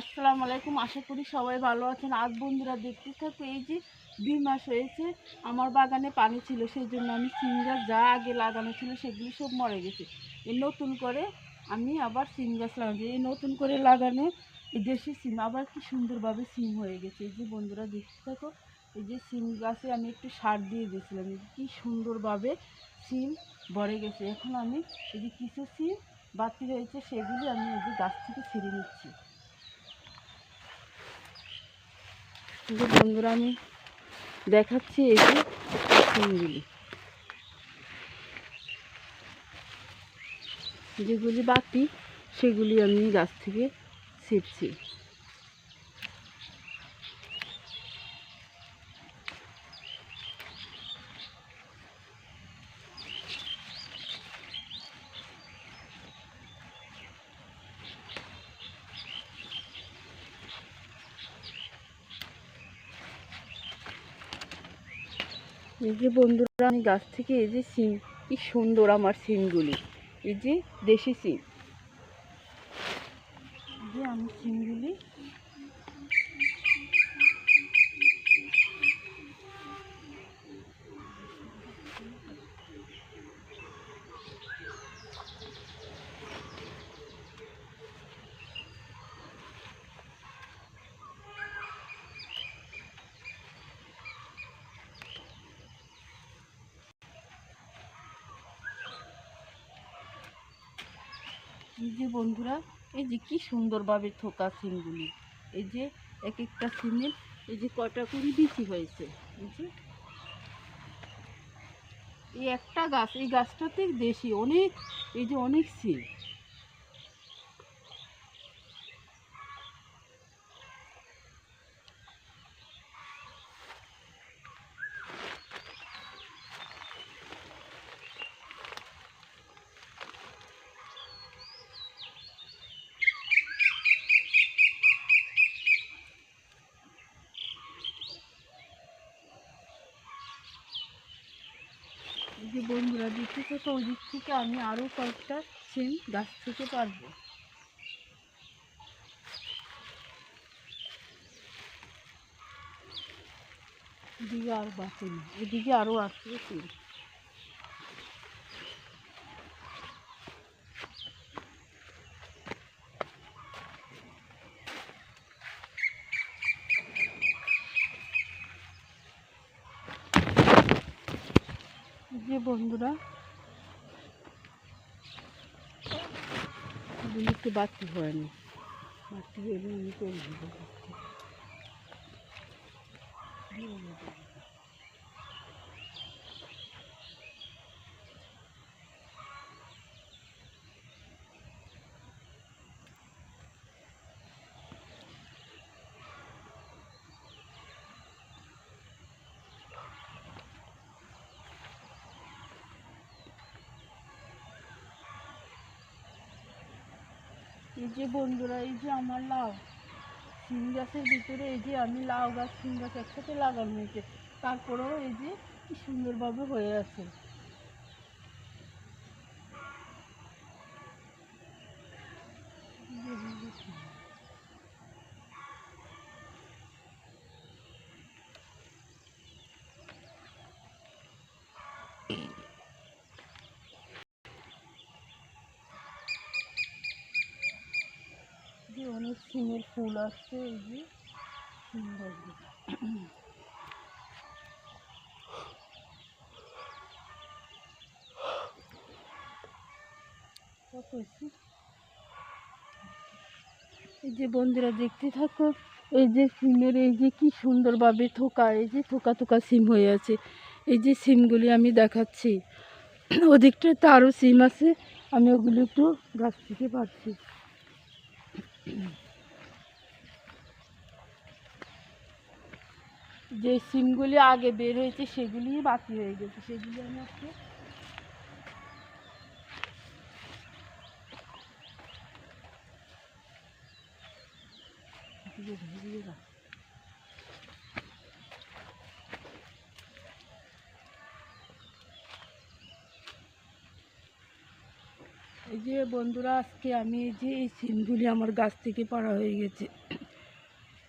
আসসালামু আলাইকুম, আশা করি সবাই ভালো আছেন। আজ বন্ধুরা, দেখতে থাকো, এই যে দুই মাস হয়েছে, আমার বাগানে পানি ছিল, সেই জন্য আমি সিম গাছ যা আগে লাগানো ছিল, সেগুলি সব মরে গেছে। এই নতুন করে আমি আবার সিম গাছ লাগাচ্ছি। এই নতুন করে লাগানো এই দেশি সিম, আবার কি সুন্দরভাবে সিম হয়ে গেছে। এই যে বন্ধুরা, দেখতে থাকো, এই যে সিম গাছে আমি একটু সার দিয়ে দিয়েছিলাম। কি সুন্দরভাবে সিম ভরে গেছে। এখন আমি এই যে কিছু সিম বাতি রয়েছে, সেগুলি আমি এই যে গাছ থেকে ছিঁড়ে নিচ্ছি। যে বন্ধুরা আমি দেখাচ্ছি এই যে ফুলগুলি যেগুলি বাতি সেগুলি আমি গাছ থেকে ছিঁড়ছি এই যে বন্ধুরা, আমি গাছ থেকে এই যে সিম কি সুন্দর আমার সিমগুলি এই যে দেশি সিম যে আমি সিমগুলি এই যে বন্ধুরা, এই যে কি সুন্দরভাবে থোকা সিমগুলি। এই যে এক একটা সিমের এই যে কটা করে বিচি হয়েছে, এই যে। এই একটা গাছ, এই গাছটাতে দেশি অনেক, এই যে অনেক সিম। যে বন্ধুরা দিচ্ছে তো ওই দিক থেকে আমি আরও কয়েকটা সিম গাছ থেকে পারব। এদিকে আর বাঁচে না, এদিকে আরও আসবে সিম। যে বন্ধুরা একটু বাতি হয়নি। বাতি হয়ে আমি করে এই যে বন্ধুরা, এই যে আমার লাউ। সিম গাছের ভিতরে এই যে আমি লাউ গাছ সিম গাছ একসাথে লাগানো হয়েছে। তারপরেও এই যে কি সুন্দরভাবে হয়ে আছে। যে অনেক সিমের ফুল আসছে এই যে। গাছগুলো এই যে বন্ধুরা দেখতে থাকো, এই যে সিমের, এই যে কি সুন্দরভাবে থোকা, এই যে থোকা থোকা সিম হয়ে আছে। এই যে সিমগুলি আমি দেখাচ্ছি। ওদিকটায় তো আরও সিম আছে, আমি ওগুলো একটু গাছ থেকে পাচ্ছি। যে সিমগুলি আগে বের হয়েছে সেগুলি বাকি হয়ে গেছে। সেগুলি আমি আজকে এই যে বন্ধুরা, আজকে আমি এই যে এই সিমগুলি আমার গাছ থেকে পাড়া হয়ে গেছে।